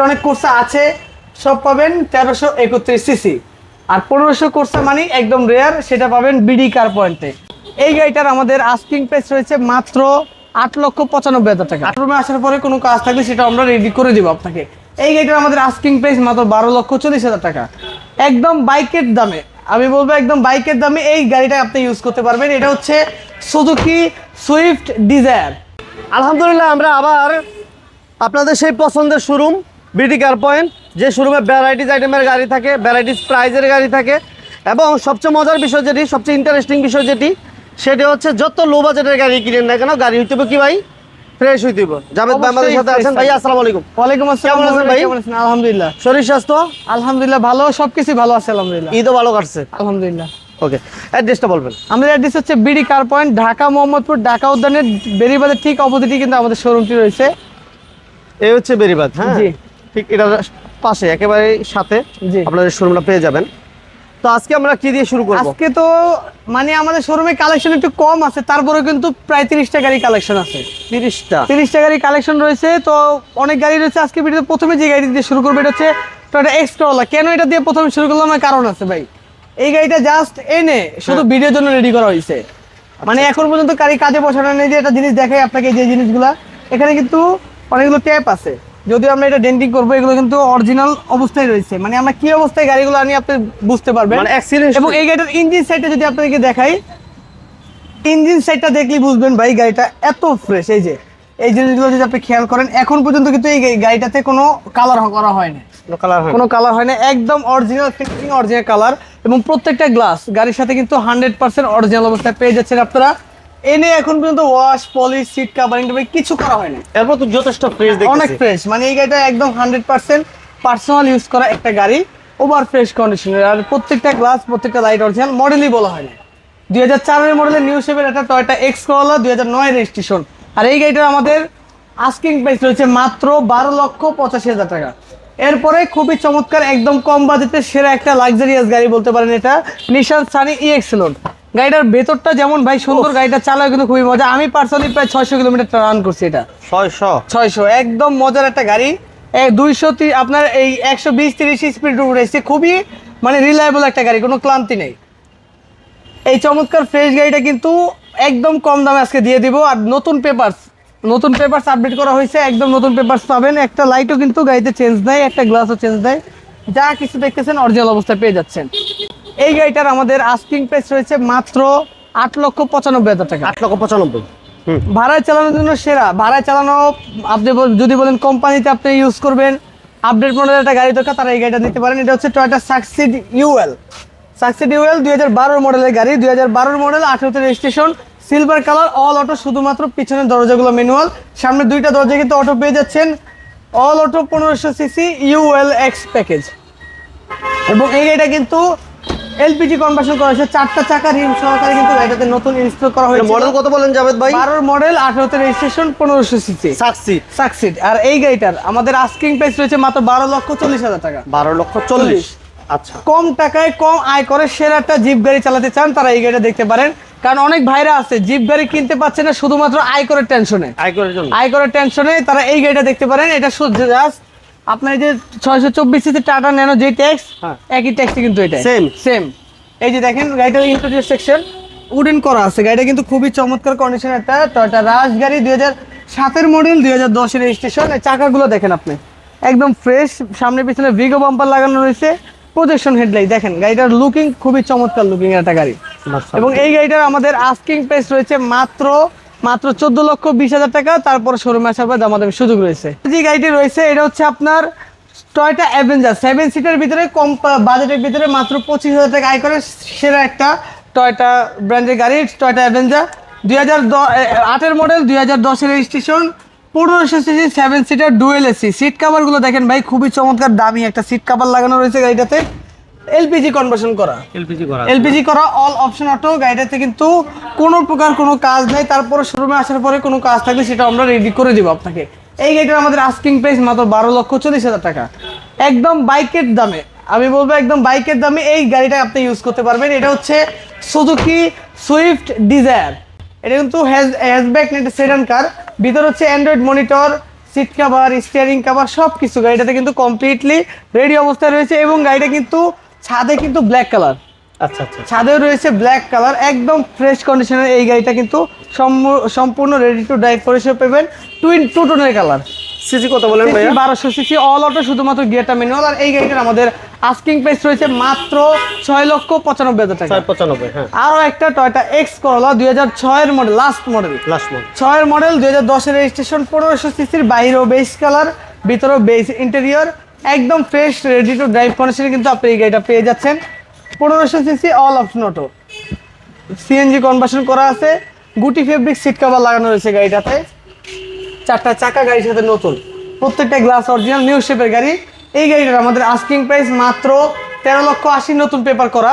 অনেক কোর্সা আছে, সব পাবেন তেরোশো একত্রিশ সিসি আর পনেরোশো কোর্সা মানে একদম রেয়ার সেটা পাবেন বিডি কার পয়েন্টে এই গাড়িটার আমাদের আস্কিং প্রাইস রয়েছে মাত্র আট লক্ষ পঁচানব্বই হাজার টাকা। রুমে আসার পরে কোনো কাজ থাকলে সেটা আমরা রেডি করে দিব আপনাকে। এই গাড়িটার আমাদের আস্কিং প্রাইস মাত্র বারো লক্ষ চল্লিশ হাজার টাকা। একদম বাইকের দামে, আমি বলব একদম বাইকের দামে এই গাড়িটা আপনি ইউজ করতে পারবেন। এটা হচ্ছে সুজুকি সুইফট ডিজায়ার আলহামদুলিল্লাহ, আমরা আবার আপনাদের সেই পছন্দের শোরুম বিডি কার পয়েন্ট যে শোরুমে ভ্যারাইটিস আইটেমের গাড়ি থাকে ভ্যারাইটিস প্রাইজের গাড়ি থাকে। এবং সবচেয়ে মজার বিষয় যেটি সবচেয়ে ইন্টারেস্টিং বিষয় যেটি সেটি হচ্ছে যত লো বাজেটের গাড়ি কিনেন না কেন গাড়ি হইতে কি ভাই? ফ্রেশ হইতে জাভেদ ভাই আমাদের সাথে আছেন। ভাই। আসসালামু আলাইকুম। ওয়ালাইকুম আসসালাম। কেমন আছেন ভাই? আলহামদুলিল্লাহ। শরীর স্বাস্থ্য? আলহামদুলিল্লাহ ভালো। সবকিছু ভালো আছে আলহামদুলিল্লাহ। ঈদও ভালো কাটছে। আলহামদুলিল্লাহ। ওকে অ্যাড্রেসটা বলবেন। আমাদের অ্যাড্রেস হচ্ছে BD car point Dhaka Mohammadpur Dhaka উদ্যানের বেরিবাদের ঠিক অপোজিটে কিন্তু আমাদের শোরুমটি রয়েছে। এই হচ্ছে বেরিবাদ হ্যাঁ? জি। ঠিক এটার পাশে একেবারে সাথে। আপনাদের শোরুমটা পেয়ে যাবেন। তো আজকে আমরা কি দিয়ে শুরু করব? আজকে তো মানে আমাদের শোরুমে কালেকশন একটু কম আছে তারপরে কিন্তু প্রায় তিরিশটা গাড়ি কালেকশন আছে। তিরিশটা? তিরিশটা গাড়ি কালেকশন রয়েছে তো অনেক গাড়ি রয়েছে। আজকে ভিডিওতে প্রথমে যে গাড়ি দিয়ে শুরু করব এটা হচ্ছে টয়টা এক্স করলা কেন এটা দিয়ে প্রথমে শুরু করলাম? কারণ আছে ভাই। এই গাড়িটা জাস্ট এনে শুধু ভিডিওর জন্য রেডি করা হয়েছে। মানে এখন পর্যন্ত গাড়ি কাজে বসানো নেই যে একটা জিনিস দেখাই আপনাকে যে জিনিসগুলা। এখানে কিন্তু অনেকগুলো ট্যাপ আছে। যদি আমরা এটা ডেন্টিং করব এগুলো কিন্তু অরিজিনাল অবস্থায় রয়েছে। মানে আমরা কি অবস্থায় গাড়িগুলো আনি আপনি বুঝতে পারবেন। মানে এবং এই গাড়িটার ইঞ্জিন সাইডটা যদি আপনাদেরকে দেখাই ইঞ্জিন সাইডটা দেখলেই বুঝবেন ভাই গাড়িটা এত ফ্রেশ এই যে এই জিনিসগুলো যদি আপনি খেয়াল করেন এখন পর্যন্ত কিন্তু এই গাড়িটাতে কোনো কালার করা হয় না কালার কোনো কালার হয় না একদম অরিজিনাল ফিনিশিং অরিজিনাল কালার এবং প্রত্যেকটা গ্লাস গাড়ির সাথে কিন্তু হান্ড্রেড পার্সেন্ট অরিজিনাল অবস্থায় পেয়ে যাচ্ছেন আপনারা। এনে এখন পর্যন্ত ওয়াশ পলিশ সিট কাভারিং কিছু করা হয় না এরপর তো যথেষ্ট ফ্রেশ অনেক ফ্রেশ মানে এই গাড়িটা একদম হান্ড্রেড পার্সেন্ট পার্সোনাল ইউজ করা একটা গাড়ি ওভার ফ্রেশ কন্ডিশনের আর প্রত্যেকটা গ্লাস প্রত্যেকটা লাইট অরিজিনাল মডেলই বলা হয় না। দুই হাজার চারের মডেলের নিউ শেপের একটা টয়টা এক্স করলা দুই হাজার নয় রেজিস্ট্রেশন আর এই গাড়িটা আমাদের আস্কিং প্রাইস রয়েছে মাত্র বারো লক্ষ পঁচাশি হাজার টাকা। এরপরে খুবই চমৎকার একদম কম বাজেটে সেরা একটা লাক্সারিয়াস গাড়ি বলতে পারেন এটা নিশান সানি ই এক্সেলন গাড়িটার ভেতরটা যেমন ভাই সুন্দর গাড়িটা চালায় কিন্তু খুবই মজা। আমি পার্সোনালি প্রায় ছয়শো কিলোমিটার রান করছি এটা। ছয়শো? ছয়শো একদম মজার একটা গাড়ি। দুইশো আপনার এই একশো বিশ তিরিশ স্পিড উঠেছে খুবই মানে রিলায়েবল একটা গাড়ি কোনো ক্লান্তি নেই। এই চমৎকার ফ্রেশ গাড়িটা কিন্তু একদম কম দামে আজকে দিয়ে দিব। আর নতুন পেপারস নতুন পেপারস আপডেট করা হয়েছে একদম নতুন পেপারস পাবেন। একটা লাইটও কিন্তু গাড়িতে চেঞ্জ দেয় একটা গ্লাসও চেঞ্জ দেয়। যা কিছু দেখতেছেন অরিজিনাল অবস্থায় পেয়ে যাচ্ছেন। এই গাড়িটার আমাদের আস্কিং প্রাইস রয়েছে মাত্র আট লক্ষ পঁচানব্বই হাজার টাকা। আট লক্ষ পঁচানব্বই। ভাড়ায় চালানোর জন্য সেরা। ভাড়ায় চালানো আপনি যদি বলেন কোম্পানিতে আপনি ইউজ করবেন আপডেট মডেলের একটা গাড়ি দরকার তারা এই গাড়িটা নিতে পারেন। এটা হচ্ছে Toyota Succeed UL Succeed UL দুই হাজার বারোর মডেলের গাড়ি দুই হাজার বারোর model আঠেরোতে registration silver colour all auto শুধুমাত্র পিছনের দরজাগুলো ম্যানুয়াল সামনে দুইটা দরজা কিন্তু অটো পেয়ে যাচ্ছেন। অল অটো পনেরোশো সিসি ইউএল এক্স প্যাকেজ এবং এই গাড়িটা কিন্তু এলপিজি কনভার্সন করা হয়েছে চারটা চাকা রিম সহকারে কিন্তু গাড়িটাতে নতুন ইনস্টল করা হয়েছে। মডেল কত বলেন জাভেদ ভাই? বারোর মডেল আঠারোতে রেজিস্ট্রেশন পনেরোশো সিসি সাকসি সাকসিড আর এই গাড়িটার আমাদের আস্কিং প্রাইস রয়েছে মাত্র বারো লক্ষ চল্লিশ হাজার টাকা। বারো লক্ষ চল্লিশ। আচ্ছা। কম টাকায় কম আয় করে সেরা একটা জিপ গাড়ি চালাতে চান তারা এই গাড়িটা দেখতে পারেন। কারণ অনেক ভাইরা আছে জিপ গাড়ি কিনতে পারছে না শুধুমাত্র আয় করে টেনশনে। আয় করার জন্য। আয় করে টেনশনে তারা এই গাড়িটা দেখতে পারেন। এটা জাস্ট আপনার এই যে ছয়শো চব্বিশ সিসি টাটা ন্যানো যে ট্যাক্স। একই ট্যাক্সই কিন্তু এটা সেম সেম এই যে দেখেন গাড়িটার ইন্টারভিউ সেকশন উডেন করা আছে। গাড়িটা কিন্তু খুবই চমৎকার কন্ডিশন একটা টয়টা রাজ গাড়ি দুই হাজার সাতের মডেল দুই হাজার দশের রেজিস্ট্রেশন এই চাকাগুলো দেখেন আপনি। একদম ফ্রেশ সামনে পিছনে ভিগো বাম্পার লাগানো রয়েছে। প্রজেকশন হেডলাইট দেখেন গাড়িটার লুকিং খুবই চমৎকার লুকিং একটা গাড়ি। এবং এই গাড়িটার আমাদের আস্কিং প্রাইস রয়েছে মাত্র মাত্র চোদ্দ লক্ষ বিশ হাজার টাকা, তারপর শোরুমে আসার পর আমাদের সুযোগ রয়েছে। যে গাড়িটি রয়েছে, এটা হচ্ছে আপনার টয়টা অ্যাভেঞ্জার সেভেন সিটের ভিতরে, কম বাজেটের ভিতরে মাত্র পঁচিশ হাজার টাকা আয় করে সেরা একটা টয়টা ব্র্যান্ডের গাড়ি টয়টা অ্যাভেঞ্জার দুই হাজার আটের মডেল দুই হাজার দশের রেজিস্ট্রেশন পনেরোশো CC seven seater dual AC seat কাভারগুলো দেখেন ভাই, খুবই চমৎকার, দামি একটা সিট কাভার লাগানো রয়েছে গাড়িটাতে। এলপিজি কনভার্সন করা। এলপিজি করা। এলপিজি করা অল অপশন অটো গাড়িটাতে কিন্তু কোনো প্রকার কোনো কাজ নেই তারপরে শোরুমে আসার পরে কোনো কাজ থাকলে সেটা আমরা রেডি করে দিব আপনাকে। এই গাড়িটার আমাদের আস্কিং প্রাইস মাত্র বারো লক্ষ চল্লিশ হাজার টাকা। একদম বাইকের দামে আমি বলব একদম বাইকের দামে এই গাড়িটা আপনি ইউজ করতে পারবেন। এটা হচ্ছে সুজুকি সুইফট ডিজায়ার এটা কিন্তু হ্যাজ হ্যাজব্যাক একটা সেডান কার ভিতর হচ্ছে Android monitor seat cover steering cover সব কিছু গাড়িটাতে কিন্তু কমপ্লিটলি রেডি অবস্থায় রয়েছে এবং গাড়িটা কিন্তু ছাদে কিন্তু ব্ল্যাক কালার আচ্ছা আচ্ছা ছাদেও রয়েছে ব্ল্যাক কালার একদম ফ্রেশ কন্ডিশনের এই গাড়িটা কিন্তু সম্পূর্ণ রেডি টু ড্রাইভ পরিষেবা পেবেন টুইন টু টোনের কালার সিসি কত বলেন ভাইয়া? বারোশো সিসি অল অটো শুধুমাত্র গিয়ারটা ম্যানুয়াল আর এই গাড়িটার আমাদের আস্কিং প্রাইস রয়েছে মাত্র ছয় লক্ষ পঁচানব্বই হাজার টাকা। ছয় পঁচানব্বই হ্যাঁ। আরও একটা টয়টা এক্স করলা দুই হাজার ছয়ের model last model last month ছয়ের মডেল দুই হাজার দশের রেজিস্ট্রেশন পনেরোশো সিসির বাইরেও বেস কালার ভিতরেও বেস ইন্টেরিয়র একদম ফ্রেশ রেডি টু ড্রাইভ কন্ডিশনে কিন্তু আপনি এই গাড়িটা পেয়ে যাচ্ছেন। পনেরোশো CC all option auto CNG conversion করা আছে। গুটি ফেব্রিক সিট কভার লাগানো রয়েছে গাড়িটাতে। চারটা চাকা গাড়ির সাথে নতুন। প্রত্যেকটা গ্লাস অরিজিনাল নিউ শেপের গাড়ি। এই গাড়িটার আমাদের আস্কিং প্রাইস মাত্র তেরো লক্ষ আশি নতুন পেপার করা।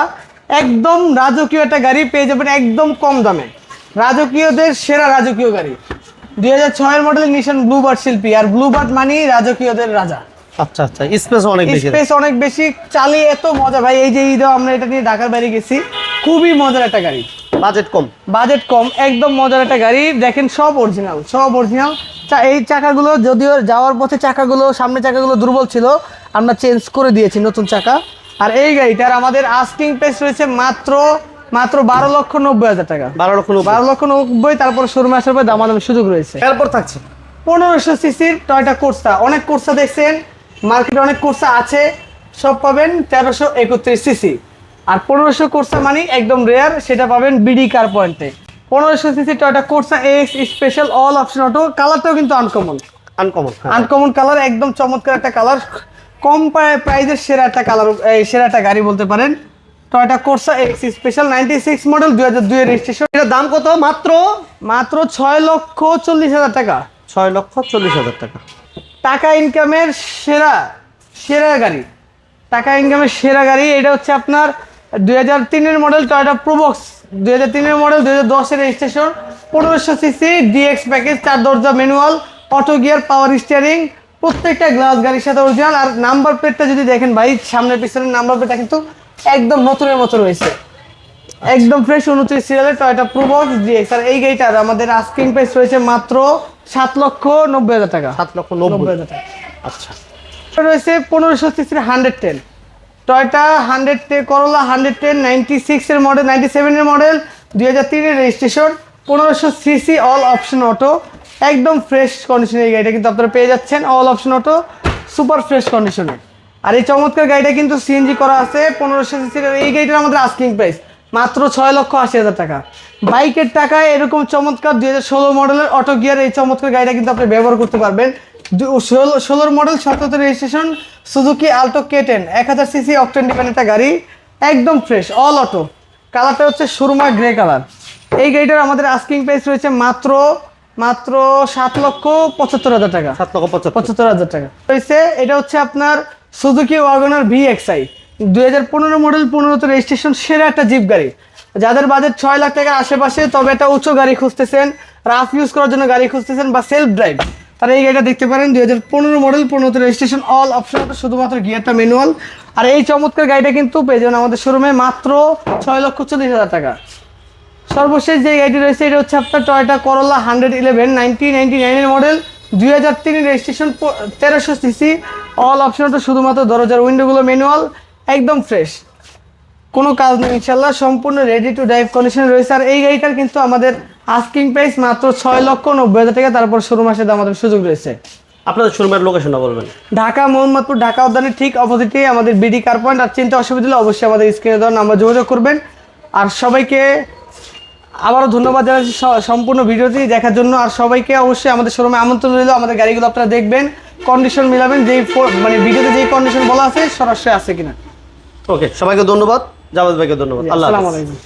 একদম রাজকীয় একটা গাড়ি পেয়ে যাবেন একদম কম দামে। রাজকীয়দের সেরা রাজকীয় গাড়ি। দুই হাজার ছয়ের মডেলের নিশান ব্লুবার্ড শিল্পী। আর ব্লুবার্ড মানি রাজকীয়দের রাজা। আচ্ছা আচ্ছা স্পেস অনেক বেশি স্পেস অনেক বেশি। চালিয়ে এত মজা। ভাই এই যে ঈদে আমরা এটা নিয়ে ঢাকার বাইরে গেছি খুবই মজার একটা গাড়ি। বাজেট কম। বাজেট কম একদম মজার একটা গাড়ি। দেখেন সব অরিজিনাল সব অরিজিনাল এই চাকাগুলো যদিও যাওয়ার পথে চাকাগুলো সামনে চাকাগুলো দুর্বল ছিল আমরা চেঞ্জ করে দিয়েছি নতুন চাকা। আর এই গাড়িটার আমাদের আস্কিং প্রাইস রয়েছে মাত্র মাত্র বারো লক্ষ নব্বই হাজার টাকা। বারো লক্ষ বারো লক্ষ নব্বই তারপর শোরুমে আসার পর দামাদামি সুযোগ রয়েছে। এরপর থাকছে। পনেরোশো সিসির টয়টা কোর্সা অনেক কোর্সা দেখছেন। মার্কেটে অনেক কোর্সা আছে সব পাবেন তেরোশো একত্রিশ সিসি আর পনেরোশো কোর্সা মানে একদম রেয়ার সেটা পাবেন বিডি কার পয়েন্টে পনেরোশো CC Toyota Corsa X special all option auto কালারটাও কিন্তু আনকমন আনকমন আনকমন কালার একদম চমৎকার একটা কালার কম প্রাইজের সেরা একটা কালার এই সেরা একটা গাড়ি বলতে পারেন। Toyota Corsa X special ninety six model দুই হাজার দুই রেজিস্ট্রেশন এটার দাম কত? মাত্র? মাত্র ছয় লক্ষ চল্লিশ হাজার টাকা। ছয় লক্ষ চল্লিশ হাজার টাকা। টাকা ইনকামের সেরা সেরা গাড়ি। টাকা ইনকামের সেরা গাড়ি, এটা হচ্ছে আপনার দুই হাজার তিনের মডেল টয়টা প্রোবক্স দুই হাজার তিনের মডেল দুই হাজার দশের রেজিস্ট্রেশন পনেরোশো সিসি ডিএক্স প্যাকেজ চার দরজা manual auto gear power steering প্রত্যেকটা গ্লাস গাড়ির সাথে অরিজিনাল আর নাম্বার প্লেটটা যদি দেখেন ভাই, সামনের পিছনের নাম্বার প্লেটটা কিন্তু একদম নতুনের মতো রয়েছে। একদম ফ্রেশ উনত্রিশ সিরিয়ালের টয়টা প্রোবক্স ডিএক্স আর এই গাড়িটার আমাদের আস্কিং প্রাইস রয়েছে মাত্র সাত লক্ষ নব্বই হাজার টাকা। সাত লক্ষ নব্বই। হাজার টাকা। আচ্ছা। রয়েছে পনেরোশো সিসির হান্ড্রেড টেন টয়টা হান্ড্রেড টে করোলা হান্ড্রেড টেন নাইনটি সিক্সের মডেল নাইনটি সেভেনের মডেল দুই হাজার তিনের রেজিস্ট্রেশন পনেরোশো সিসি অল অপশন অটো একদম ফ্রেশ কন্ডিশনে এই গাড়িটা কিন্তু আপনারা পেয়ে যাচ্ছেন all option auto super fresh কন্ডিশনে আর এই চমৎকার গাড়িটা কিন্তু সিএনজি করা আছে পনেরোশো সিসির। এই গাড়িটার আমাদের আস্কিং প্রাইস মাত্র ছয় লক্ষ আশি হাজার টাকা। বাইকের টাকায় এরকম চমৎকার দুই হাজার ষোলো মডেলের অটো গিয়ার এই চমৎকার গাড়িটা কিন্তু আপনি ব্যবহার করতে পারবেন। ষোলো ষোলোর model সতেরোতে registration Suzuki Alto K ten এক হাজার সিসি অকটেন ডিপেন্ড একটা গাড়ি একদম ফ্রেশ অল অটো কালারটা হচ্ছে সুরমা গ্রে কালার এই গাড়িটার আমাদের আস্কিং প্রাইস রয়েছে মাত্র মাত্র সাত লক্ষ পঁচাত্তর হাজার টাকা। সাত লক্ষ পঁচাত্তর। পঁচাত্তর হাজার টাকা। রয়েছে এটা হচ্ছে আপনার সুজুকি ওয়াগনার ভি এক্সআই দুই হাজার পনেরো মডেল পনেরোতে রেজিস্ট্রেশন সেরা একটা জিপ গাড়ি। যাদের বাজেট ছয় লাখ টাকার আশেপাশে, তবে একটা উচ্চ গাড়ি খুঁজতেছেন রাফ ইউজ করার জন্য গাড়ি খুঁজতেছেন বা সেলফ ড্রাইভ তারা এই গাড়িটা দেখতে পারেন, দুই হাজার পনেরো মডেল পনেরোতে রেজিস্ট্রেশন অল অপশন শুধুমাত্র গিয়ারটা ম্যানুয়াল আর এই চমৎকার গাড়িটা কিন্তু পেয়ে যাবেন আমাদের শোরুমে মাত্র ছয় লক্ষ চল্লিশ হাজার টাকা। সর্বশেষ যে গাড়িটি রয়েছে, এটা হচ্ছে আপনার Toyota Corolla hundred eleven nineteen ninety নাইনের মডেল দুই হাজার তিনের রেজিস্ট্রেশন তেরোশো সিসি অল অপশনটা শুধুমাত্র দরজার উইন্ডোগুলো ম্যানুয়াল একদম ফ্রেশ কোনো কাজ নেই ইনশাল্লাহ সম্পূর্ণ রেডি টু ড্রাইভ কন্ডিশন রয়েছে। আর এই গাড়িটার কিন্তু আমাদের আস্কিং প্রাইস মাত্র ছয় লক্ষ নব্বই হাজার টাকা তারপর শোরুম আসে আমাদের সুযোগ রয়েছে। আপনাদের শোরুমের লোকেশনটা বলবেন। ঢাকা মোহাম্মদপুর ঢাকা উদ্যানের ঠিক অপোজিটে আমাদের বিডি কার পয়েন্ট আর চিন্তা অসুবিধা হলে অবশ্যই আমাদের স্ক্রিনে দেওয়ার নাম্বার যোগাযোগ করবেন। আর সবাইকে আবারও ধন্যবাদ জানাচ্ছি সম্পূর্ণ ভিডিওটি দেখার জন্য। আর সবাইকে অবশ্যই আমাদের শোরুমে আমন্ত্রণ রইল। আমাদের গাড়িগুলো আপনারা দেখবেন কন্ডিশন মিলাবেন যেই মানে ভিডিওতে যেই কন্ডিশন বলা আছে সরাসরি আছে কিনা। ওকে সবাইকে ধন্যবাদ। জাভেদ ভাইকে ধন্যবাদ। আল্লাহ আসসালামু আলাইকুম।